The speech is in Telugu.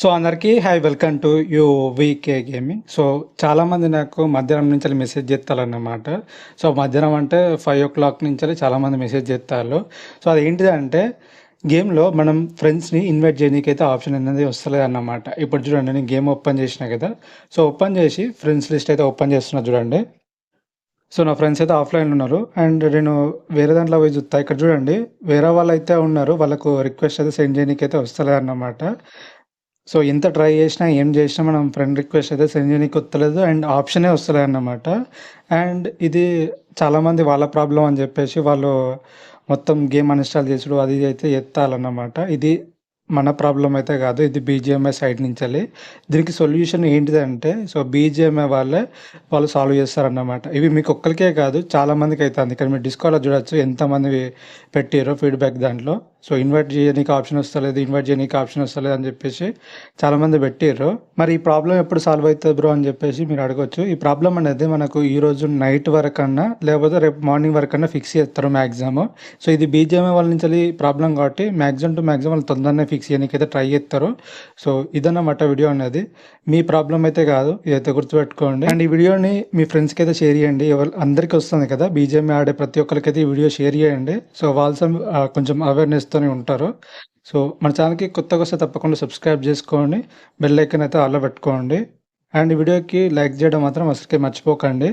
సో అందరికీ hi welcome to U V K gaming so చాలామంది నాకు మధ్యాహ్నం నుంచి మెసేజ్ చేస్తారన్నమాట. సో మధ్యాహ్నం అంటే ఫైవ్ ఓ క్లాక్ నుంచి చాలామంది మెసేజ్ చేస్తారు. సో అది ఏంటిదంటే గేమ్లో మనం ఫ్రెండ్స్ని ఇన్వైట్ చేయడానికి అయితే ఆప్షన్ అనేది వస్తలేదు అన్నమాట. ఇప్పుడు చూడండి నేను గేమ్ ఓపెన్ చేసిన కదా. సో ఓపెన్ చేసి ఫ్రెండ్స్ లిస్ట్ అయితే ఓపెన్ చేస్తున్నా చూడండి. సో నా ఫ్రెండ్స్ అయితే ఆఫ్లైన్ ఉన్నారు. అండ్ నేను వేరే దాంట్లో పోయి చూస్తా. ఇక్కడ చూడండి వేరే వాళ్ళు అయితే ఉన్నారు. వాళ్ళకు రిక్వెస్ట్ అయితే సెండ్ చేయడానికి అయితే వస్తలేదు అన్నమాట. సో ఎంత ట్రై చేసినా ఏం చేసినా మనం ఫ్రెండ్ రిక్వెస్ట్ అయితే సెండ్ చేయడానికి వస్తలేదు అండ్ ఆప్షనే వస్తలేదు అన్నమాట. అండ్ ఇది చాలామంది వాళ్ళ ప్రాబ్లం అని చెప్పేసి వాళ్ళు మొత్తం గేమ్ అన్ఇన్స్టాల్ చేసుడు అది అయితే ఎత్తాలన్నమాట. ఇది మన ప్రాబ్లం అయితే కాదు ఇది బీజేఎంఐ సైడ్ నుంచి వెళ్ళి దీనికి సొల్యూషన్ ఏంటిదంటే సో బీజేఎంఐ వాళ్ళే వాళ్ళు సాల్వ్ చేస్తారన్నమాట. ఇవి మీకు ఒక్కరికే కాదు చాలామందికి అయితే అవుతుంది ఇక్కడ మీరు డిస్కౌంట్లో చూడొచ్చు ఎంతమంది పెట్టారో ఫీడ్బ్యాక్ దాంట్లో. సో ఇన్వైట్ చేయడానికి ఆప్షన్ వస్తలేదు ఇన్వైట్ చేయడానికి ఆప్షన్ వస్తలేదు అని చెప్పేసి చాలామంది పెట్టారు మరి ఈ ప్రాబ్లం ఎప్పుడు సాల్వ్ అవుతుంది బ్రో అని చెప్పేసి మీరు అడగొచ్చు. ఈ ప్రాబ్లం అనేది మనకు ఈ రోజు నైట్ వరకు అన్నా లేకపోతే రేపు మార్నింగ్ వరకు అన్నా ఫిక్స్ చేస్తారు మ్యాక్సిమం సో ఇది బీజేఎంఐ వాళ్ళ నుంచి ప్రాబ్లం కాబట్టి మ్యాక్సిమం టు మ్యాక్సిమం వాళ్ళు తొందరనే ఫిక్స్ చేయడానికి అయితే ట్రై చేస్తారు. సో ఇదన్నమాట వీడియో అనేది మీ ప్రాబ్లం అయితే కాదు ఇదైతే గుర్తుపెట్టుకోండి. అండ్ ఈ వీడియోని మీ ఫ్రెండ్స్కి అయితే షేర్ చేయండి. ఎవరు అందరికీ వస్తుంది కదా బీజేఎంఐ ఆడే ప్రతి ఒక్కరికైతే ఈ వీడియో షేర్ చేయండి. సో వాళ్ళ కొంచెం అవేర్నెస్తోనే ఉంటారు. సో మన ఛానల్కి కొత్తగా వస్తే తప్పకుండా సబ్స్క్రైబ్ చేసుకోండి. బెల్ ఐకన్ అయితే ఆల్లో పెట్టుకోండి. అండ్ ఈ వీడియోకి లైక్ చేయడం మాత్రం అసలుకే మర్చిపోకండి.